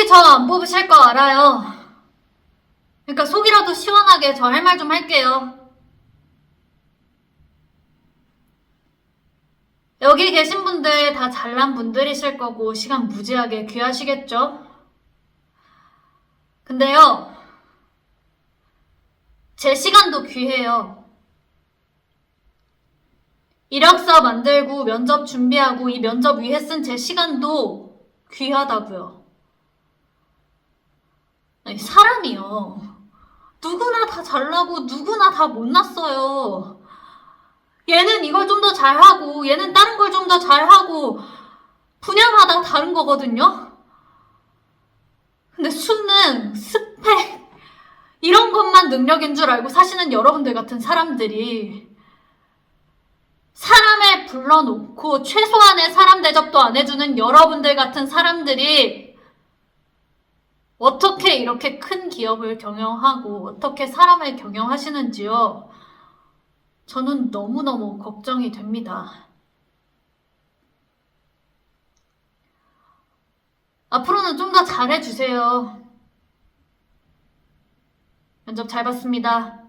어차피 저안 뽑으실 거 알아요. 그러니까 속이라도 시원하게 저 할 말 좀 할게요. 여기 계신 분들 다 잘난 분들이실 거고 시간 무지하게 귀하시겠죠? 근데요, 제 시간도 귀해요. 이력서 만들고 면접 준비하고 이 면접 위해 쓴 제 시간도 귀하다고요. 아니, 사람이요. 누구나 다 잘나고 누구나 다 못났어요. 얘는 이걸 좀 더 잘하고 얘는 다른 걸 좀 더 잘하고 분야마다 다른 거거든요. 근데 수능, 스펙 이런 것만 능력인 줄 알고 사시는 여러분들 같은 사람들이 사람을 불러놓고 최소한의 사람 대접도 안 해주는 여러분들 같은 사람들이 이렇게 큰 기업을 경영하고 어떻게 사람을 경영하시는지요. 저는 너무너무 걱정이 됩니다. 앞으로는 좀 더 잘해주세요. 면접 잘 봤습니다.